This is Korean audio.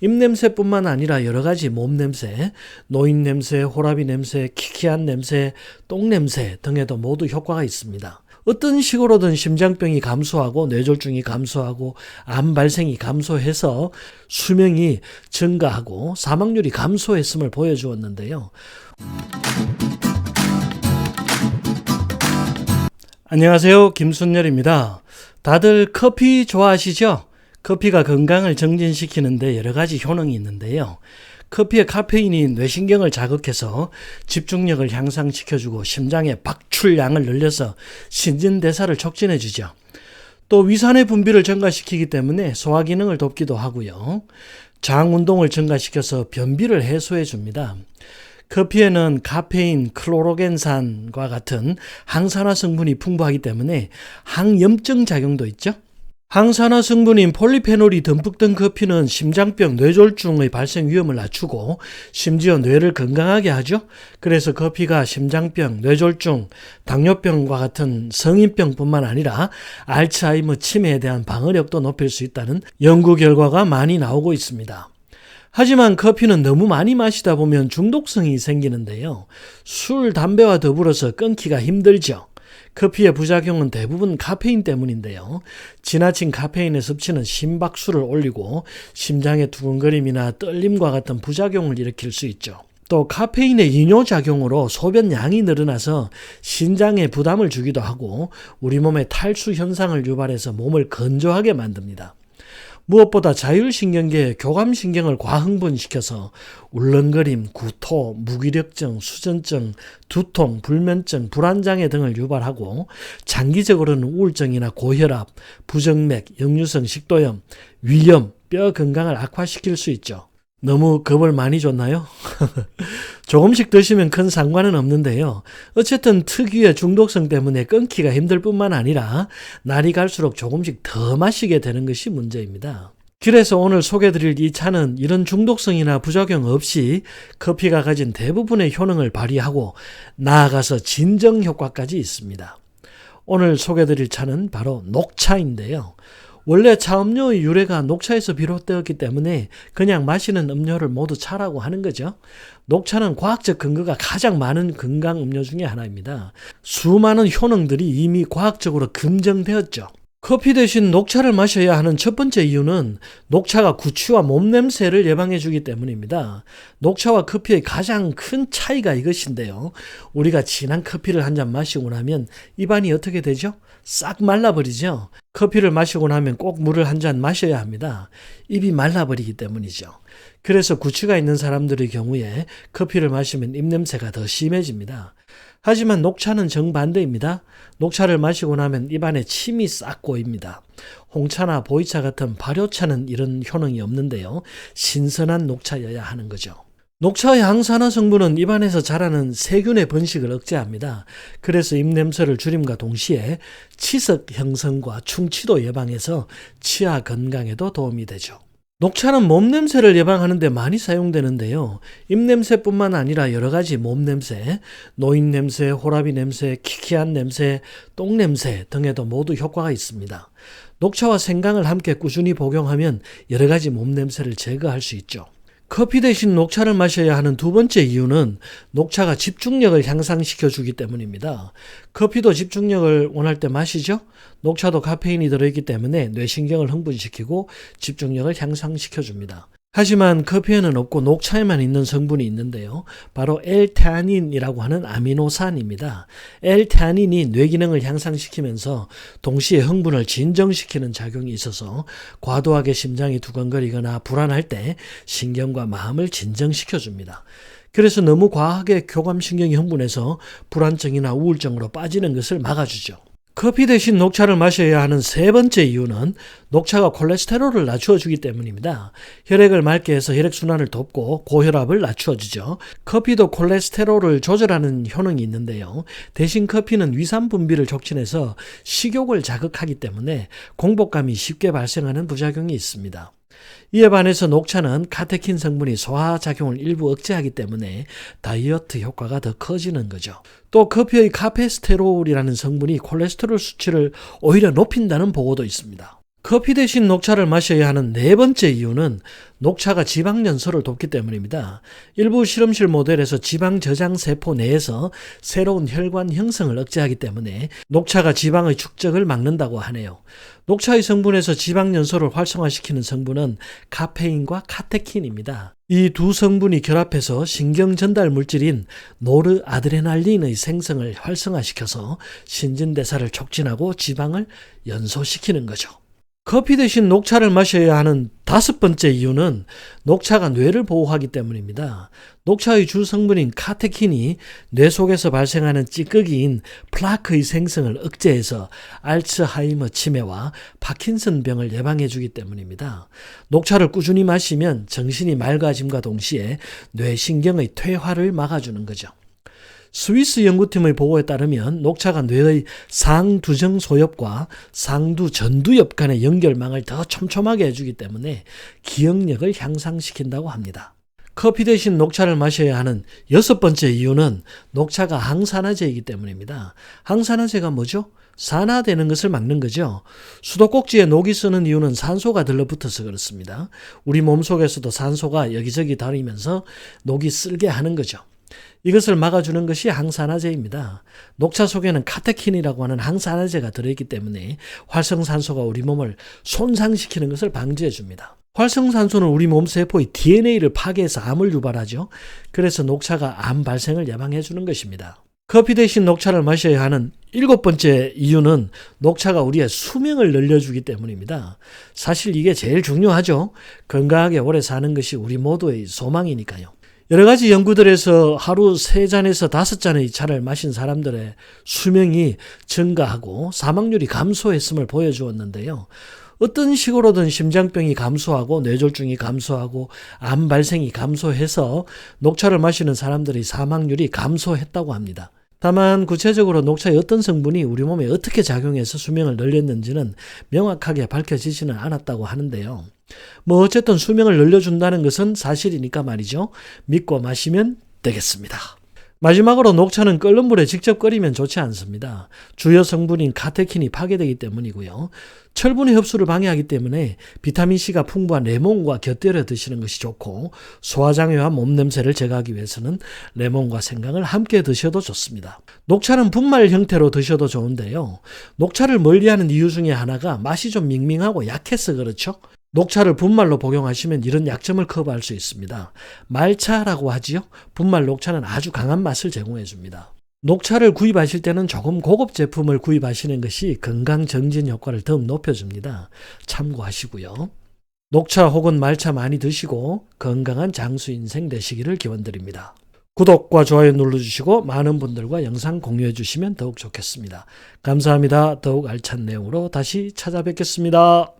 입냄새뿐만 아니라 여러 가지 몸 냄새, 노인 냄새, 호라비 냄새, 키키한 냄새, 똥 냄새 등에도 모두 효과가 있습니다. 어떤 식으로든 심장병이 감소하고 뇌졸중이 감소하고 암 발생이 감소해서 수명이 증가하고 사망률이 감소했음을 보여주었는데요. 안녕하세요. 김순열입니다. 다들 커피 좋아하시죠? 커피가 건강을 정진시키는데 여러 가지 효능이 있는데요. 커피의 카페인이 뇌신경을 자극해서 집중력을 향상시켜주고 심장의 박출량을 늘려서 신진대사를 촉진해주죠. 또 위산의 분비를 증가시키기 때문에 소화 기능을 돕기도 하고요. 장 운동을 증가시켜서 변비를 해소해 줍니다. 커피에는 카페인, 클로로겐산과 같은 항산화 성분이 풍부하기 때문에 항염증 작용도 있죠. 항산화 성분인 폴리페놀이 듬뿍 든 커피는 심장병, 뇌졸중의 발생 위험을 낮추고 심지어 뇌를 건강하게 하죠. 그래서 커피가 심장병, 뇌졸중, 당뇨병과 같은 성인병뿐만 아니라 알츠하이머 치매에 대한 방어력도 높일 수 있다는 연구 결과가 많이 나오고 있습니다. 하지만 커피는 너무 많이 마시다 보면 중독성이 생기는데요. 술, 담배와 더불어서 끊기가 힘들죠. 커피의 부작용은 대부분 카페인 때문인데요. 지나친 카페인의 섭취는 심박수를 올리고 심장의 두근거림이나 떨림과 같은 부작용을 일으킬 수 있죠. 또 카페인의 이뇨 작용으로 소변량이 늘어나서 신장에 부담을 주기도 하고 우리 몸에 탈수 현상을 유발해서 몸을 건조하게 만듭니다. 무엇보다 자율신경계의 교감신경을 과흥분시켜서 울렁거림, 구토, 무기력증, 수전증, 두통, 불면증, 불안장애 등을 유발하고 장기적으로는 우울증이나 고혈압, 부정맥, 역류성 식도염, 위염, 뼈 건강을 악화시킬 수 있죠. 너무 겁을 많이 줬나요? 조금씩 드시면 큰 상관은 없는데요. 어쨌든 특유의 중독성 때문에 끊기가 힘들 뿐만 아니라 날이 갈수록 조금씩 더 마시게 되는 것이 문제입니다. 그래서 오늘 소개드릴 이 차는 이런 중독성이나 부작용 없이 커피가 가진 대부분의 효능을 발휘하고 나아가서 진정 효과까지 있습니다. 오늘 소개드릴 차는 바로 녹차인데요. 원래 차 음료의 유래가 녹차에서 비롯되었기 때문에 그냥 마시는 음료를 모두 차라고 하는 거죠. 녹차는 과학적 근거가 가장 많은 건강 음료 중의 하나입니다. 수많은 효능들이 이미 과학적으로 검증되었죠. 커피 대신 녹차를 마셔야 하는 첫 번째 이유는 녹차가 구취와 몸냄새를 예방해 주기 때문입니다. 녹차와 커피의 가장 큰 차이가 이것인데요. 우리가 진한 커피를 한 잔 마시고 나면 입안이 어떻게 되죠? 싹 말라버리죠. 커피를 마시고 나면 꼭 물을 한 잔 마셔야 합니다. 입이 말라버리기 때문이죠. 그래서 구취가 있는 사람들의 경우에 커피를 마시면 입냄새가 더 심해집니다. 하지만 녹차는 정반대입니다. 녹차를 마시고 나면 입안에 침이 싹 고입니다. 홍차나 보이차 같은 발효차는 이런 효능이 없는데요. 신선한 녹차여야 하는 거죠. 녹차의 항산화 성분은 입안에서 자라는 세균의 번식을 억제합니다. 그래서 입냄새를 줄임과 동시에 치석 형성과 충치도 예방해서 치아 건강에도 도움이 되죠. 녹차는 몸냄새를 예방하는데 많이 사용되는데요. 입냄새뿐만 아니라 여러 가지 몸냄새, 노인 냄새, 호라비 냄새, 키키한 냄새, 똥 냄새 등에도 모두 효과가 있습니다. 녹차와 생강을 함께 꾸준히 복용하면 여러 가지 몸냄새를 제거할 수 있죠. 커피 대신 녹차를 마셔야 하는 두 번째 이유는 녹차가 집중력을 향상시켜 주기 때문입니다. 커피도 집중력을 원할 때 마시죠? 녹차도 카페인이 들어있기 때문에 뇌신경을 흥분시키고 집중력을 향상시켜 줍니다. 하지만 커피에는 없고 녹차에만 있는 성분이 있는데요. 바로 L테아닌이라고 하는 아미노산입니다. L테아닌이 뇌기능을 향상시키면서 동시에 흥분을 진정시키는 작용이 있어서 과도하게 심장이 두근거리거나 불안할 때 신경과 마음을 진정시켜 줍니다. 그래서 너무 과하게 교감신경이 흥분해서 불안증이나 우울증으로 빠지는 것을 막아주죠. 커피 대신 녹차를 마셔야 하는 세 번째 이유는 녹차가 콜레스테롤을 낮추어 주기 때문입니다. 혈액을 맑게 해서 혈액 순환을 돕고 고혈압을 낮추어 주죠. 커피도 콜레스테롤을 조절하는 효능이 있는데요. 대신 커피는 위산 분비를 촉진해서 식욕을 자극하기 때문에 공복감이 쉽게 발생하는 부작용이 있습니다. 이에 반해서 녹차는 카테킨 성분이 소화 작용을 일부 억제하기 때문에 다이어트 효과가 더 커지는 거죠. 또 커피의 카페스테롤이라는 성분이 콜레스테롤 수치를 오히려 높인다는 보고도 있습니다. 커피 대신 녹차를 마셔야 하는 네 번째 이유는 녹차가 지방 연소를 돕기 때문입니다. 일부 실험실 모델에서 지방 저장 세포 내에서 새로운 혈관 형성을 억제하기 때문에 녹차가 지방의 축적을 막는다고 하네요. 녹차의 성분에서 지방 연소를 활성화시키는 성분은 카페인과 카테킨입니다. 이 두 성분이 결합해서 신경 전달 물질인 노르아드레날린의 생성을 활성화시켜서 신진대사를 촉진하고 지방을 연소시키는 거죠. 커피 대신 녹차를 마셔야 하는 다섯 번째 이유는 녹차가 뇌를 보호하기 때문입니다. 녹차의 주 성분인 카테킨이 뇌 속에서 발생하는 찌꺼기인 플라크의 생성을 억제해서 알츠하이머 치매와 파킨슨 병을 예방해 주기 때문입니다. 녹차를 꾸준히 마시면 정신이 맑아짐과 동시에 뇌신경의 퇴화를 막아주는 거죠. 스위스 연구팀의 보고에 따르면 녹차가 뇌의 상두정 소엽과 상두 전두엽 간의 연결망을 더 촘촘하게 해주기 때문에 기억력을 향상시킨다고 합니다. 커피 대신 녹차를 마셔야 하는 여섯 번째 이유는 녹차가 항산화제이기 때문입니다. 항산화제가 뭐죠? 산화되는 것을 막는 거죠. 수도꼭지에 녹이 쓰는 이유는 산소가 들러붙어서 그렇습니다. 우리 몸 속에서도 산소가 여기저기 다니면서 녹이 쓸게 하는 거죠. 이것을 막아주는 것이 항산화제입니다. 녹차 속에는 카테킨이라고 하는 항산화제가 들어있기 때문에 활성산소가 우리 몸을 손상시키는 것을 방지해 줍니다. 활성산소는 우리 몸 세포의 DNA를 파괴해서 암을 유발하죠. 그래서 녹차가 암 발생을 예방해 주는 것입니다. 커피 대신 녹차를 마셔야 하는 일곱 번째 이유는 녹차가 우리의 수명을 늘려주기 때문입니다. 사실 이게 제일 중요하죠. 건강하게 오래 사는 것이 우리 모두의 소망이니까요. 여러 가지 연구들에서 하루 세 잔에서 다섯 잔의 차를 마신 사람들의 수명이 증가하고 사망률이 감소했음을 보여주었는데요. 어떤 식으로든 심장병이 감소하고 뇌졸중이 감소하고 암 발생이 감소해서 녹차를 마시는 사람들의 사망률이 감소했다고 합니다. 다만 구체적으로 녹차의 어떤 성분이 우리 몸에 어떻게 작용해서 수명을 늘렸는지는 명확하게 밝혀지지는 않았다고 하는데요. 뭐 어쨌든 수명을 늘려준다는 것은 사실이니까 말이죠. 믿고 마시면 되겠습니다. 마지막으로 녹차는 끓는 물에 직접 끓이면 좋지 않습니다. 주요 성분인 카테킨이 파괴되기 때문이고요. 철분의 흡수를 방해하기 때문에 비타민C가 풍부한 레몬과 곁들여 드시는 것이 좋고 소화장애와 몸냄새를 제거하기 위해서는 레몬과 생강을 함께 드셔도 좋습니다. 녹차는 분말 형태로 드셔도 좋은데요. 녹차를 멀리하는 이유 중에 하나가 맛이 좀 밍밍하고 약해서 그렇죠. 녹차를 분말로 복용하시면 이런 약점을 커버할 수 있습니다. 말차라고 하지요. 분말 녹차는 아주 강한 맛을 제공해 줍니다. 녹차를 구입하실 때는 조금 고급 제품을 구입하시는 것이 건강 정진 효과를 더욱 높여줍니다. 참고하시고요. 녹차 혹은 말차 많이 드시고 건강한 장수 인생 되시기를 기원드립니다. 구독과 좋아요 눌러주시고 많은 분들과 영상 공유해 주시면 더욱 좋겠습니다. 감사합니다. 더욱 알찬 내용으로 다시 찾아뵙겠습니다.